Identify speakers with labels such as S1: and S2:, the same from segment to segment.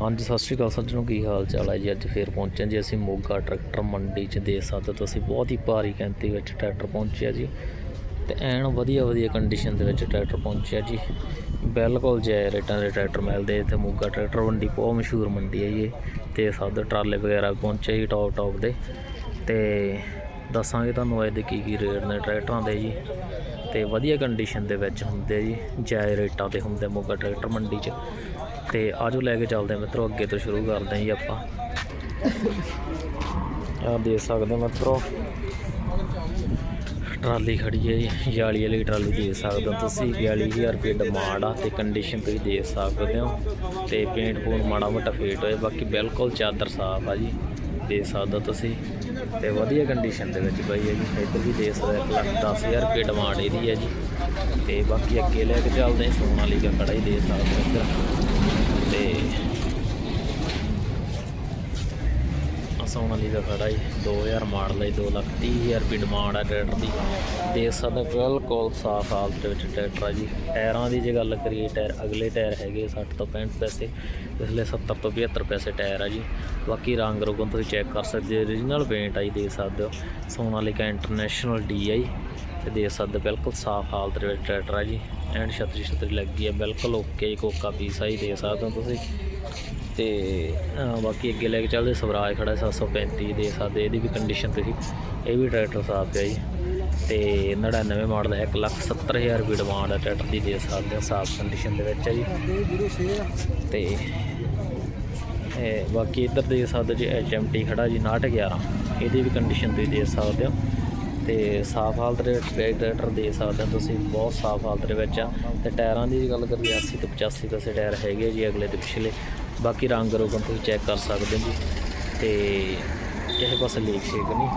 S1: ਹਾਂਜੀ, ਸਤਿ ਸ਼੍ਰੀ ਅਕਾਲ ਸੱਜਣੋ, ਕੀ ਹਾਲ ਚਾਲ ਹੈ ਜੀ? ਅੱਜ ਫੇਰ ਪਹੁੰਚੇ ਜੀ ਅਸੀਂ ਮੋਗਾ ਟਰੈਕਟਰ ਮੰਡੀ 'ਚ ਦੇ ਸਕਦੇ ਹੋ। ਤੁਸੀਂ ਬਹੁਤ ਹੀ ਭਾਰੀ ਗਿਣਤੀ ਵਿੱਚ ਟਰੈਕਟਰ ਪਹੁੰਚਿਆ ਜੀ ਤੇ ਐਨ ਵਧੀਆ ਵਧੀਆ ਕੰਡੀਸ਼ਨ ਦੇ ਵਿੱਚ ਟਰੈਕਟਰ ਪਹੁੰਚਿਆ ਜੀ। ਬਿਲਕੁਲ ਜੈ ਰੇਟਾਂ ਦੇ ਟਰੈਕਟਰ ਮਿਲਦੇ ਇੱਥੇ ਮੋਗਾ ਟਰੈਕਟਰ ਮੰਡੀ, ਬਹੁਤ ਮਸ਼ਹੂਰ ਮੰਡੀ ਹੈ ਜੀ ਇਹ। ਤੇ ਸਾਡੇ ਟਰਾਲੇ ਵਗੈਰਾ ਪਹੁੰਚੇ ਜੀ ਟੌਪ ਟੌਪ ਦੇ। ਤੇ ਦੱਸਾਂਗੇ ਤੁਹਾਨੂੰ ਅੱਜ ਦੇ ਕੀ ਕੀ ਰੇਟ ਨੇ ਟਰੈਕਟਰਾਂ ਦੇ ਜੀ। ਤੇ ਵਧੀਆ ਕੰਡੀਸ਼ਨ ਦੇ ਵਿੱਚ ਹੁੰਦੇ ਜੀ ਜਾਇ ਰੇਟਾਂ ਤੇ ਹੁੰਦੇ ਮੋਗਾ ਟਰੈਕਟਰ ਮੰਡੀ 'ਚ। ਤੇ ਆਜੋ ਲੈ ਕੇ ਚੱਲਦੇ ਹਾਂ ਮਿੱਤਰੋ ਅੱਗੇ ਤੋਂ ਸ਼ੁਰੂ ਕਰਦੇ ਹਾਂ ਜੀ ਆਪਾਂ। ਆਹ ਦੇਖ ਸਕਦੇ ਹੋ ਮਿੱਤਰੋ ਟਰਾਲੀ ਖੜੀ ਹੈ ਜੀ ਜਾਲੀ ਵਾਲੀ ਟਰਾਲੀ ਦੇਖ ਸਕਦੇ ਹੋ ਤੁਸੀਂ 42000 ਰੁਪਏ ਡਿਮਾਂਡ ਆ ਤੇ ਕੰਡੀਸ਼ਨ ਤੁਸੀਂ ਦੇਖ ਸਕਦੇ ਹੋ ਤੇ ਪੇਂਟ ਪੂੰਟ ਮਾੜਾ ਮੋਟਾ ਫੇਟ ਹੋਏ ਬਾਕੀ ਬਿਲਕੁਲ ਚਾਦਰ ਸਾਫ਼ ਆ ਜੀ ਦੇਖ ਸਕਦੇ ਹੋ ਤੁਸੀਂ। ਤੇ ਵਧੀਆ ਕੰਡੀਸ਼ਨ ਦੇ ਵਿੱਚ ਪਈ ਹੈ ਜੀ ਇੱਧਰ ਵੀ ਦੇਖ ਸਕਦੇ ਹੋ, ਲੱਖ ਦਸ ਹਜ਼ਾਰ ਰੁਪਏ ਡਿਮਾਂਡ ਇਹਦੀ ਹੈ ਜੀ। ਤੇ ਬਾਕੀ ਅੱਗੇ ਲੈ ਕੇ ਚੱਲਦੇ ਹਾਂ ਸੋਨਾਲੀਕਾ ਖੜਾ ਹੀ ਦੇਖ ਸਕਦੇ ਹੋ ਇੱਧਰ। ਤੇ ਅਸਾਉਣ ਵਾਲੀ ਦਾ ਖੜਾ ਹੀ 2000 ਮਾਡਲ ਹੈ 2 ਲੱਖ 30 ਹਜ਼ਾਰ ਰੁਪਏ ਡਿਮਾਂਡ ਹੈ ਟਰੈਕਟਰ ਦੀ। ਦੇਖ ਸਕਦੇ ਬਿਲਕੁਲ ਸਾਫ਼ ਹਾਲਤ ਵਿੱਚ ਟਰੈਕਟਰ ਆ ਜੀ। ਟਾਇਰਾਂ ਦੀ ਜੇ ਗੱਲ ਕਰੀਏ, ਟਾਇਰ ਅਗਲੇ ਟਾਇਰ ਹੈਗੇ 60 ਤੋਂ 65 ਪੈਸੇ, ਪਿਛਲੇ 70 ਤੋਂ 75 ਪੈਸੇ ਟਾਇਰ ਆ ਜੀ। ਬਾਕੀ ਰੰਗ ਰੋਗਨ ਤੁਸੀਂ ਚੈੱਕ ਕਰ ਸਕਦੇ ਹੋ ਓਰੀਜਨਲ ਪੇਂਟ ਆ ਜੀ ਦੇਖ ਸਕਦੇ ਹੋ। ਸੋਨਾਲੀਕਾ ਇੰਟਰਨੈਸ਼ਨਲ ਡੀ ਆ ਜੀ, ਤੇ ਦੇਖ ਸਕਦੇ ਬਿਲਕੁਲ ਸਾਫ਼ ਹਾਲਤ ਵਿੱਚ ਟਰੈਕਟਰ ਆ ਜੀ। ਐਂਡ ਛਤਰੀ ਛਤਰੀ ਲੱਗੀ ਹੈ ਬਿਲਕੁਲ ਓਕੇ ਕੋਕਾ ਪੀਸ ਆ ਜੀ ਦੇਖ ਸਕਦੇ ਹੋ ਤੁਸੀਂ। ਤੇ ਬਾਕੀ ਅੱਗੇ ਲੈ ਕੇ ਚੱਲਦੇ, ਸਵਰਾਜ ਖੜਾ 735 ਦੇ ਸਕਦੇ ਇਹਦੀ ਵੀ ਕੰਡੀਸ਼ਨ ਤੁਸੀਂ ਇਹ ਵੀ ਟਰੈਕਟਰ ਸਾਫ਼ ਹੈ ਜੀ। ਤੇ 99 ਮਾਡਲ ਹੈ 170000 ਰੁਪਏ ਡਿਮਾਂਡ ਹੈ ਟਰੈਕਟਰ ਦੀ ਦੇ ਸਕਦੇ ਹੋ ਸਾਫ਼ ਕੰਡੀਸ਼ਨ ਦੇ ਵਿੱਚ ਹੈ ਜੀ। ਤੇ ਬਾਕੀ ਇੱਧਰ ਦੇ ਸਕਦੇ ਜੀ HMT ਖੜਾ ਜੀ 911 ਇਹਦੀ ਵੀ ਕੰਡੀਸ਼ਨ ਤੁਸੀਂ ਦੇ ਸਕਦੇ ਹੋ। ਤੇ ਸਾਫ਼ ਹਾਲਤ ਦੇ ਵਿੱਚ ਟਰੈਕਟਰ ਦੇ ਸਕਦੇ ਹੋ ਤੁਸੀਂ ਬਹੁਤ ਸਾਫ਼ ਹਾਲਤ ਦੇ ਵਿੱਚ ਆ। ਤੇ ਟਾਇਰਾਂ ਦੀ ਜੇ ਗੱਲ ਕਰੀਏ 80 ਤੋਂ 85 ਪੈਸੇ ਟਾਇਰ ਹੈਗੇ ਜੀ, ਅਗਲੇ ਤੇ ਪਿਛਲੇ। ਬਾਕੀ ਰੰਗ ਰੋਗਨ ਤੁਸੀਂ ਚੈੱਕ ਕਰ ਸਕਦੇ ਜੀ। ਤੇ ਇਹ ਪਾਸੇ ਲੀਕ ਸ਼ੇਕ ਨਹੀਂ।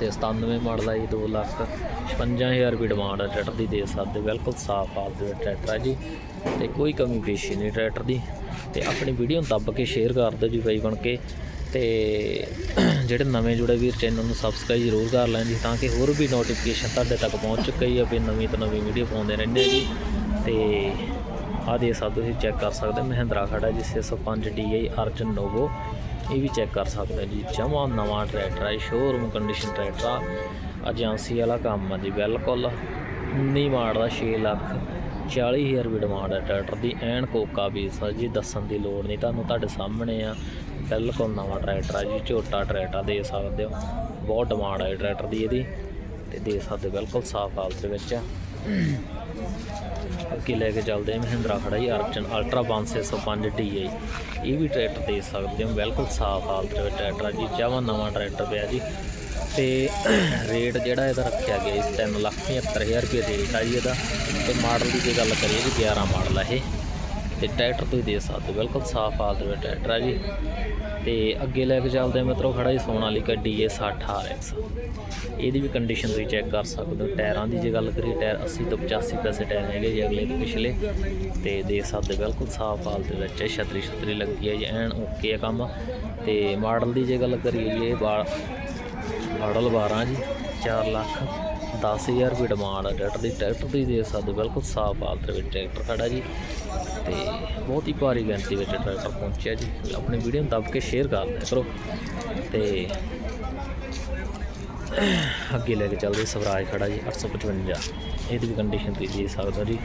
S1: ਤੇ 97 ਮਾਡਲ ਆ ਜੀ 2 ਲੱਖ 55000 ਰੁਪਏ ਡਿਮਾਂਡ ਆ ਟਰੈਕਟਰ ਦੀ ਦੇ ਸਕਦੇ ਬਿਲਕੁਲ ਸਾਫ਼ ਹਾਲਤ ਦੇ ਟਰੈਕਟਰ ਆ ਜੀ। ਤੇ ਕੋਈ ਕਮੀ ਪੇਸ਼ੀ ਨਹੀਂ ਟਰੈਕਟਰ ਦੀ। ਤੇ ਆਪਣੀ ਵੀਡੀਓ ਨੂੰ ਦੱਬ ਕੇ ਸ਼ੇਅਰ ਕਰ ਦਿਓ ਜੀ ਬਾਈ ਬਣ ਕੇ। ਤੇ ਜਿਹੜੇ ਨਵੇਂ ਜੁੜੇ ਵੀਰ ਚੈਨਲ ਨੂੰ ਸਬਸਕ੍ਰਾਈਬ ਜ਼ਰੂਰ ਕਰ ਲੈਣ ਜੀ, ਤਾਂ ਕਿ ਹੋਰ ਵੀ ਨੋਟੀਫਿਕੇਸ਼ਨ ਤੁਹਾਡੇ ਤੱਕ ਪਹੁੰਚ ਚੁੱਕੀ ਹੈ ਵੀ ਨਵੀਂ ਤੋਂ ਨਵੀਂ ਵੀਡੀਓ ਪਾਉਂਦੇ ਰਹਿੰਦੇ ਹਾਂ ਜੀ। ਤੇ ਆਹ ਦੇ ਸਕਦੇ ਤੁਸੀਂ ਚੈੱਕ ਕਰ ਸਕਦੇ ਮਹਿੰਦਰਾ ਖੜਾ ਜੀ 605 DI ਅਰਜਨ ਨੋਵੋ। ਇਹ ਵੀ ਚੈੱਕ ਕਰ ਸਕਦੇ ਜੀ ਜਮਾ ਨਵਾਂ ਟਰੈਕਟਰ ਹੈ ਸ਼ੋਰੂਮ ਕੰਡੀਸ਼ਨ ਟਰੈਕਟਰ ਆ ਏਜੰਸੀ ਵਾਲਾ ਕੰਮ ਆ ਜੀ ਬਿਲਕੁਲ 19 ਮਾਡਲ ਦਾ 6 ਲੱਖ 40000 ਰੁਪਏ ਡਿਮਾਂਡ ਹੈ ਟਰੈਕਟਰ ਦੀ ਐਨ ਕੋਕਾ ਵੀ ਸਰ ਜੀ ਦੱਸਣ ਦੀ ਲੋੜ ਨਹੀਂ ਤੁਹਾਨੂੰ ਤੁਹਾਡੇ ਸਾਹਮਣੇ ਆ ਬਿਲਕੁਲ ਨਵਾਂ ਟਰੈਕਟਰ ਆ ਜੀ ਝੋਟਾ ਟਰੈਕਟਰ ਦੇ ਸਕਦੇ ਹੋ ਬਹੁਤ ਡਿਮਾਂਡ ਹੈ ਟਰੈਕਟਰ ਦੀ ਇਹਦੀ ਤੇ ਦੇ ਸਕਦੇ ਹੋ, ਬਿਲਕੁਲ ਸਾਫ਼ ਹਾਲਤ ਦੇ ਵਿੱਚ ਆ। ਅੱਗੇ ਲੈ ਕੇ ਚੱਲਦੇ ਹਾਂ ਮਹਿੰਦਰਾ ਖੜਾ ਜੀ, ਅਰਜਨ ਅਲਟਰਾ 5605 DI ਇਹ ਵੀ ਟਰੈਕਟਰ ਦੇ ਸਕਦੇ ਹੋ, ਬਿਲਕੁਲ ਸਾਫ਼ ਹਾਲਤ ਵਿੱਚ ਟਰੈਕਟਰ ਆ ਜੀ, ਜਮਾਂ ਨਵਾਂ ਟਰੈਕਟਰ ਪਿਆ ਜੀ। ਤੇ ਰੇਟ ਜਿਹੜਾ ਇਹਦਾ ਰੱਖਿਆ ਗਿਆ ਇਸ 3 ਲੱਖ 75000 ਰੁਪਏ ਰੇਟ ਆ ਜੀ ਇਹਦਾ। ਤੇ ਮਾਡਲ ਦੀ ਜੇ ਗੱਲ ਕਰੀਏ ਜੀ 11 ਮਾਡਲ ਆ ਇਹ। ਤੇ ਟਰੈਕਟਰ ਤੁਸੀਂ ਦੇ ਸਕਦੇ ਹੋ, ਬਿਲਕੁਲ ਸਾਫ਼ ਹਾਲਤ ਦੇ ਵਿੱਚ ਟਰੈਕਟਰ ਆ ਜੀ। ਤੇ ਅੱਗੇ ਲੈ ਕੇ ਚੱਲਦੇ ਹਾਂ ਮਿੱਤਰੋ ਖੜਾ ਜੀ ਸੋਨਾਲੀਕਾ DA 60 RX ਇਹਦੀ ਵੀ ਕੰਡੀਸ਼ਨ ਤੁਸੀਂ ਚੈੱਕ ਕਰ ਸਕਦੇ ਹੋ, ਟਾਇਰਾਂ ਦੀ ਜੇ ਗੱਲ ਕਰੀਏ, ਟਾਇਰ 80 ਤੋਂ 85 ਪੈਸੇ ਟਾਇਰ ਹੈਗੇ ਜੀ ਅਗਲੇ ਤੇ ਪਿਛਲੇ। ਤੇ ਦੇ ਸਕਦੇ ਬਿਲਕੁਲ ਸਾਫ਼ ਹਾਲਤ ਦੇ ਵਿੱਚ ਹੈ, ਛਤਰੀ ਛਤਰੀ ਲੱਗੀ ਹੈ ਜੀ, ਐਨ ਓਕੇ ਆ ਕੰਮ। ਤੇ ਮਾਡਲ ਦੀ ਜੇ ਗੱਲ ਕਰੀਏ ਜੀ, ਇਹ ਮਾਡਲ 12 ਜੀ 4 ਲੱਖ। 10000 ਰੁਪਏ ਡਿਮਾਂਡ ਹੈ ਟਰੈਕਟਰ ਦੀ ਟਰੈਕਟਰ ਦੀ ਦੇ ਸਕਦੇ ਬਿਲਕੁਲ ਸਾਫ਼ ਹਾਲਤ ਵਿੱਚ ਟਰੈਕਟਰ ਖੜਾ ਜੀ। ਤੇ ਬਹੁਤ ਹੀ ਭਾਰੀ ਗਿਣਤੀ ਵਿੱਚ ਟਰੈਕਟਰ ਪਹੁੰਚਿਆ ਜੀ। ਆਪਣੀ ਵੀਡੀਓ ਨੂੰ ਦੱਬ ਕੇ ਸ਼ੇਅਰ ਕਰ ਦਿਆ ਕਰੋ। ਤੇ ਅੱਗੇ ਲੈ ਕੇ ਚੱਲਦੇ ਸਵਰਾਜ ਖੜਾ ਜੀ 855 ਇਹਦੀ ਵੀ ਕੰਡੀਸ਼ਨ ਤੁਸੀਂ ਦੇ ਸਕਦੇ ਹੋ ਜੀ।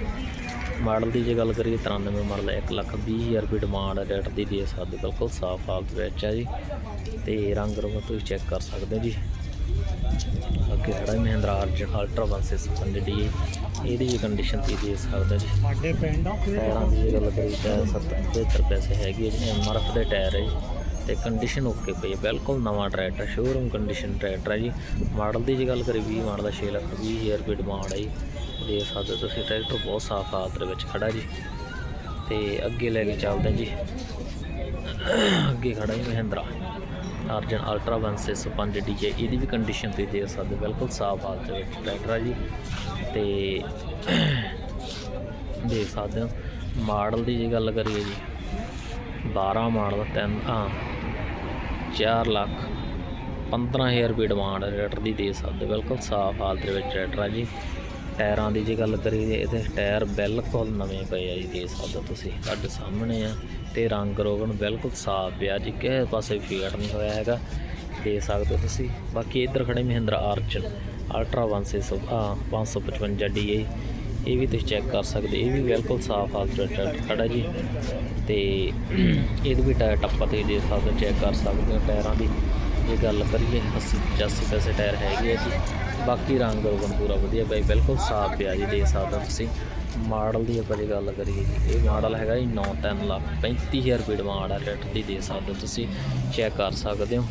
S1: ਮਾਡਲ ਦੀ ਜੇ ਗੱਲ ਕਰੀਏ 93 ਮਾਡਲ ਹੈ 1 ਲੱਖ 20 ਹਜ਼ਾਰ ਰੁਪਏ ਡਿਮਾਂਡ ਹੈ ਟਰੈਕਟਰ ਦੀ ਦੇ ਸਕਦੇ ਬਿਲਕੁਲ ਸਾਫ਼ ਹਾਲਤ ਵਿੱਚ ਹੈ ਜੀ। ਤੇ ਰੰਗ ਰੋਗ ਤੁਸੀਂ ਚੈੱਕ ਕਰ ਸਕਦੇ ਹੋ ਜੀ। ਅੱਗੇ ਖੜਾ ਹੈ ਮਹਿੰਦਰਾ ਅਰਜਨ ਅਲਟਰਾ 165 ਡੀ ਇਹਦੀ ਵੀ ਕੰਡੀਸ਼ਨ ਤੁਸੀਂ ਦੇ ਸਕਦੇ ਜੀ
S2: ਸਾਡੇ ਪਿੰਡ
S1: ਟਾਇਰਾਂ ਦੀ ਜੇ ਗੱਲ ਕਰੀ ਤਾਂ 70 75 ਪੈਸੇ ਹੈਗੀ ਜੀ ਐਮਆਰਐਫ ਦੇ ਟਾਇਰ ਹੈ ਤੇ ਕੰਡੀਸ਼ਨ ਓਕੇ ਪਈ ਹੈ ਬਿਲਕੁਲ ਨਵਾਂ ਟਰੈਕਟਰ ਸ਼ੋਰੂਮ ਕੰਡੀਸ਼ਨ ਟਰੈਕਟਰ ਹੈ ਜੀ। ਮਾਡਲ ਦੀ ਜੇ ਗੱਲ ਕਰੀ 20 ਮਾਡਲ ਦਾ 6 ਲੱਖ 20 ਹਜ਼ਾਰ ਰੁਪਏ ਡਿਮਾਂਡ ਹੈ ਜੀ। ਦੇ ਸਕਦੇ ਤੁਸੀਂ ਟਰੈਕਟਰ ਬਹੁਤ ਸਾਫ਼ ਹਾਲਤ ਦੇ ਵਿੱਚ ਖੜਾ ਜੀ। ਤੇ ਅੱਗੇ ਲੈ ਕੇ ਚੱਲਦੇ ਜੀ। ਅੱਗੇ ਖੜਾ ਜੀ ਮਹਿੰਦਰਾ। ਅਰਜਨ ਅਲਟਰਾ 165 ਡੀਜੇ, ਇਹਦੀ ਵੀ ਕੰਡੀਸ਼ਨ ਤੁਸੀਂ ਦੇਖ ਸਕਦੇ ਬਿਲਕੁਲ ਸਾਫ਼ ਹਾਲਤ ਵਿੱਚ ਟਰੈਕਟਰ ਹੈ ਜੀ। ਤੇ ਦੇਖ ਸਕਦੇ ਹੋ, ਮਾਡਲ ਦੀ ਜੇ ਗੱਲ ਕਰੀਏ ਜੀ 12 ਮਾਡਲ, ਤਿੰਨ, ਹਾਂ 4 ਲੱਖ 15000 ਰੁਪਏ ਡਿਮਾਂਡ ਹੈ ਦੀ ਦੇ ਸਕਦੇ ਬਿਲਕੁਲ ਸਾਫ਼ ਹਾਲਤ ਦੇ ਵਿੱਚ ਟਰੈਕਟਰ ਹੈ ਜੀ। ਟਾਇਰਾਂ ਦੀ ਜੇ ਗੱਲ ਕਰੀਏ, ਇਹਦੇ ਟਾਇਰ ਬਿਲਕੁਲ ਨਵੇਂ ਪਏ ਆ ਜੀ ਦੇ ਸਕਦੇ ਹੋ ਤੁਸੀਂ। ਤੁਹਾਡੇ ਸਾਹਮਣੇ ਆ ਤੇ ਰੰਗ ਰੋਗਨ ਬਿਲਕੁਲ ਸਾਫ਼ ਪਿਆ ਜੀ, ਕਿਸੇ ਪਾਸੇ ਫੇਟ ਨਹੀਂ ਹੋਇਆ ਹੈਗਾ। ਦੇ ਸਕਦੇ ਹੋ ਤੁਸੀਂ। ਬਾਕੀ ਇੱਧਰ ਖੜੇ ਮਹਿੰਦਰਾ ਆਰਚਨ ਅਲਟਰਾ 1600 ਆ 555 DI ਇਹ ਵੀ ਤੁਸੀਂ ਚੈੱਕ ਕਰ ਸਕਦੇ ਇਹ ਵੀ ਬਿਲਕੁਲ ਸਾਫ਼ ਹਾਲਤ ਖੜਾ ਜੀ। ਤੇ ਇਹਦੇ ਵੀ ਟਾਇਰ ਟੱਪਾ ਤੇ ਦੇਖ ਸਕਦੇ ਚੈੱਕ ਕਰ ਸਕਦੇ ਹੋ ਟਾਇਰਾਂ ਦੀ। ਜੇ ਗੱਲ ਕਰੀਏ 80 85 ਪੈਸੇ ਟਾਇਰ ਹੈਗੇ ਆ ਜੀ। ਬਾਕੀ ਰੰਗ ਰੋਗਨ ਪੂਰਾ ਵਧੀਆ ਬਾਈ, ਬਿਲਕੁਲ ਸਾਫ਼ ਪਿਆ ਜੀ ਦੇ ਸਕਦੇ ਹੋ ਤੁਸੀਂ। ਮਾਡਲ ਦੀ ਆਪਾਂ ਜੇ ਗੱਲ ਕਰੀਏ ਜੀ, ਇਹ ਮਾਡਲ ਹੈਗਾ ਜੀ 9 3 ਲੱਖ 35000 ਰੁਪਏ ਡਿਮਾਂਡ ਆ ਟਰੈਕਟਰ ਦੀ ਦੇ ਸਕਦੇ ਹੋ ਤੁਸੀਂ ਚੈੱਕ ਕਰ ਸਕਦੇ ਹੋ।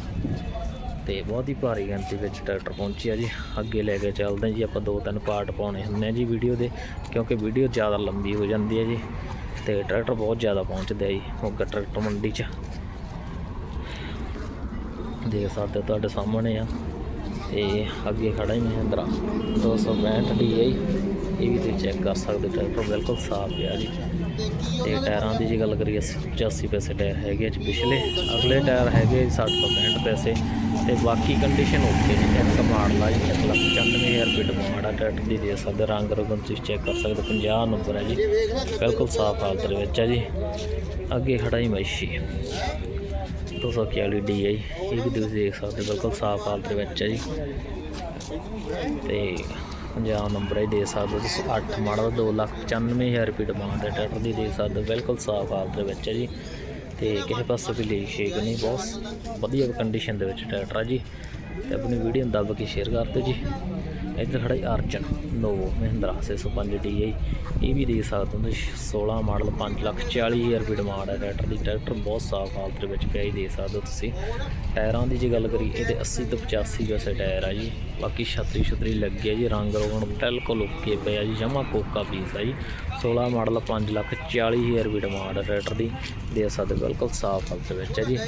S1: ਤੇ ਬਹੁਤ ਹੀ ਭਾਰੀ ਗਿਣਤੀ ਵਿੱਚ ਟਰੈਕਟਰ ਪਹੁੰਚਿਆ ਜੀ। ਅੱਗੇ ਲੈ ਕੇ ਚੱਲਦੇ ਹਾਂ ਜੀ, ਆਪਾਂ ਦੋ ਤਿੰਨ ਪਾਰਟ ਪਾਉਣੇ ਹੁੰਦੇ ਆ ਜੀ ਵੀਡੀਓ ਦੇ, ਕਿਉਂਕਿ ਵੀਡੀਓ ਜ਼ਿਆਦਾ ਲੰਬੀ ਹੋ ਜਾਂਦੀ ਹੈ ਜੀ। ਤੇ ਟਰੈਕਟਰ ਬਹੁਤ ਜ਼ਿਆਦਾ ਪਹੁੰਚਦੇ ਆ ਜੀ ਮੋਗਾ ਟਰੈਕਟਰ ਮੰਡੀ 'ਚ। ਦੇਖ ਸਕਦੇ ਤੁਹਾਡੇ ਸਾਹਮਣੇ ਆ। ਤੇ ਅੱਗੇ ਖੜਾ ਹੀ ਮਹਿੰਦਰਾ 265 DI ਇਹ ਵੀ ਤੁਸੀਂ ਚੈੱਕ ਕਰ ਸਕਦੇ ਹੋ ਟਰੈਕਟਰ ਬਿਲਕੁਲ ਸਾਫ਼ ਗਿਆ ਜੀ। ਤੇ ਟਾਇਰਾਂ ਦੀ ਜੇ ਗੱਲ ਕਰੀਏ 85 ਪੈਸੇ ਟਾਇਰ ਹੈਗੇ ਆ ਜੀ ਪਿਛਲੇ ਅਗਲੇ ਟਾਇਰ ਹੈਗੇ 60 ਤੋਂ 65 ਪੈਸੇ। ਤੇ ਬਾਕੀ ਕੰਡੀਸ਼ਨ ਓਕੇ ਜੀ ਇੱਕ ਮਾਡਲ ਆ ਜੀ 195000 ਰੁਪਏ ਡਿਮਾਂਡ ਆ ਟਰੈਕਟਰ ਦੀ ਦੇ ਸਕਦੇ ਰੰਗ ਰੋਗਨ ਤੁਸੀਂ ਚੈੱਕ ਕਰ ਸਕਦੇ ਹੋ, 50 ਨੰਬਰ ਹੈ ਜੀ। ਬਿਲਕੁਲ ਸਾਫ਼ ਹਾਲਤ ਦੇ ਵਿੱਚ ਆ ਜੀ। ਅੱਗੇ ਖੜਾ ਹੀ ਮੈਸ਼ੀ ਸੌਖਿਆਲੀ ਹੈ ਜੀ ਇਹ ਵੀ ਤੁਸੀਂ ਦੇਖ ਸਕਦੇ ਹੋ, ਬਿਲਕੁਲ ਸਾਫ਼ ਹਾਲਤ ਦੇ ਵਿੱਚ ਹੈ ਜੀ। ਤੇ 50 ਨੰਬਰ ਹੀ ਦੇ ਸਕਦੇ ਹੋ ਤੁਸੀਂ 8 ਮਾਡਲ 295000 ਰੁਪਏ ਡਿਮਾਂਡ ਹੈ ਟਰੈਕਟਰ ਦੀ ਦੇਖ ਸਕਦੇ ਹੋ, ਬਿਲਕੁਲ ਸਾਫ਼ ਹਾਲਤ ਦੇ ਵਿੱਚ ਹੈ ਜੀ। ਤੇ ਕਿਸੇ ਪਾਸੇ ਵੀ ਲੀਕ ਸ਼ੇਕ ਨਹੀਂ ਬਹੁਤ ਵਧੀਆ ਕੰਡੀਸ਼ਨ ਦੇ ਵਿੱਚ ਟਰੈਕਟਰ ਆ ਜੀ। ਤੇ ਆਪਣੀ ਵੀਡੀਓ ਨੂੰ ਦੱਬ ਕੇ ਸ਼ੇਅਰ ਕਰ ਦਿਓ ਜੀ। ਇੱਧਰ ਖੜਾ ਜੀ ਅਰਜਨ ਨੋਵੋ ਮਹਿੰਦਰਾ 605 DI ਇਹ ਵੀ ਦੇ ਸਕਦੇ ਹੋ ਤੁਸੀਂ 16 ਮਾਡਲ 5 ਲੱਖ 40 ਹਜ਼ਾਰ ਰੁਪਏ ਡਿਮਾਂਡ ਹੈ। ਟਰੈਕਟਰ ਦੀ ਟਰੈਕਟਰ ਬਹੁਤ ਸਾਫ਼ ਹਾਲਤ ਦੇ ਵਿੱਚ ਪਿਆ ਹੀ ਦੇ ਸਕਦੇ ਹੋ ਤੁਸੀਂ। ਟਾਇਰਾਂ ਦੀ ਜੇ ਗੱਲ ਕਰੀ ਇਹਦੇ 80 ਤੋਂ 85 ਵੈਸੇ ਟਾਇਰ ਆ ਜੀ। ਬਾਕੀ ਛਤਰੀ ਛਤਰੀ ਲੱਗੀ ਹੈ ਜੀ ਰੰਗ ਰੋਗਣ ਬਿਲਕੁਲ ਓਕੇ ਪਿਆ ਜੀ ਜਮਾ ਕੋਕਾ ਪੀਸ ਆ ਜੀ। 16 ਮਾਡਲ 5 ਲੱਖ 40 ਹਜ਼ਾਰ ਰੁਪਏ ਡਿਮਾਂਡ ਹੈ ਟਰੈਕਟਰ ਦੀ। ਦੇ ਸਕਦੇ ਹੋ, ਬਿਲਕੁਲ ਸਾਫ਼ ਹਾਲਤ ਵਿੱਚ ਹੈ ਜੀ।